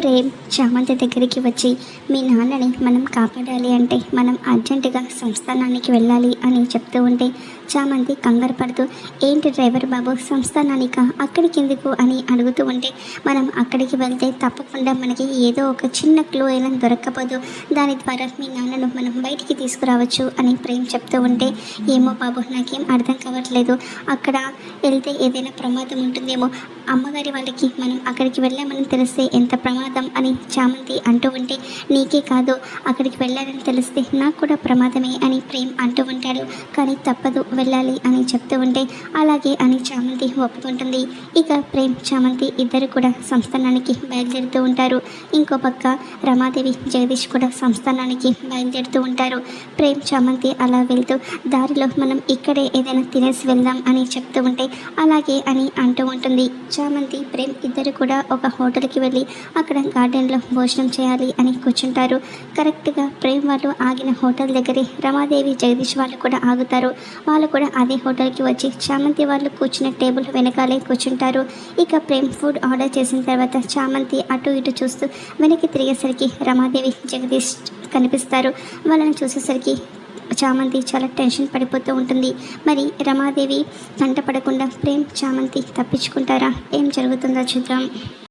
ప్రేమ్ చామంతి దగ్గరికి వచ్చి మీ నాన్నని మనం కాపాడాలి అంటే మనం అర్జెంటుగా సంస్థానానికి వెళ్ళాలి అని చెప్తూ ఉంటే చామంతి కంగారు పడుతూ ఏంటి డ్రైవర్ బాబు సంస్థానానిక అక్కడికి ఎందుకు? అని అడుగుతూ ఉంటే మనం అక్కడికి వెళ్తే తప్పకుండా మనకి ఏదో ఒక చిన్న క్లూ అయినా దొరక్కపోదు. దాని ద్వారా మీ నాన్నను మనం బయటికి తీసుకురావచ్చు అని ప్రేమ్ చెప్తూ ఉంటే ఏమో బాబు నాకేం అర్థం కావట్లేదు. అక్కడ వెళ్తే ఏదైనా ప్రమాదం ఉంటుందేమో. అమ్మగారి వాళ్ళకి మనం అక్కడికి వెళ్ళామని తెలిస్తే ఎంత ప్రమాదం? అని చామంతి అంటూ ఉంటే నీకే కాదు అక్కడికి వెళ్ళాలని తెలిస్తే నాకు కూడా ప్రమాదమే అని ప్రేమ్ అంటూ ఉంటాడు. కానీ తప్పదు వెళ్ళాలి అని చెప్తూ ఉంటే అలాగే అని చామంతి ఒప్పుకుంటుంది. ఇక ప్రేమ్ చామంతి ఇద్దరు కూడా సంస్థానానికి బయలుదేరుతూ ఉంటారు. ఇంకో పక్క రమాదేవి జగదీష్ కూడా సంస్థానానికి బయలుదేరుతూ ఉంటారు. ప్రేమ్ చామంతి అలా వెళ్తూ దారిలో మనం ఇక్కడే ఏదైనా తినేసి వెళ్దాం అని చెప్తూ ఉంటే అలాగే అని అంటూ ఉంటుంది. చామంతి ప్రేమ్ ఇద్దరు కూడా ఒక హోటల్కి వెళ్ళి అక్కడ గార్డెన్లో భోజనం చేయాలి అని కూర్చుంటారు. కరెక్ట్గా ప్రేమ్ వాళ్ళు ఆగిన హోటల్ దగ్గరే రమాదేవి జగదీష్ వాళ్ళు కూడా ఆగుతారు. వాళ్ళు కూడా అదే హోటల్కి వచ్చి చామంతి వాళ్ళు కూర్చున్న టేబుల్ వెనకాలే కూర్చుంటారు. ఇక ప్రేమ్ ఫుడ్ ఆర్డర్ చేసిన తర్వాత చామంతి అటు ఇటు చూస్తూ వెనక్కి తిరిగేసరికి రమాదేవి జగదీష్ కనిపిస్తారు. వాళ్ళని చూసేసరికి చామంతి చాలా టెన్షన్ పడిపోతూ ఉంటుంది. మరి రమాదేవి కంట పడకుండా ప్రేమ్ చామంతి తప్పించుకుంటారా? ఏం జరుగుతుందో చూద్దాం.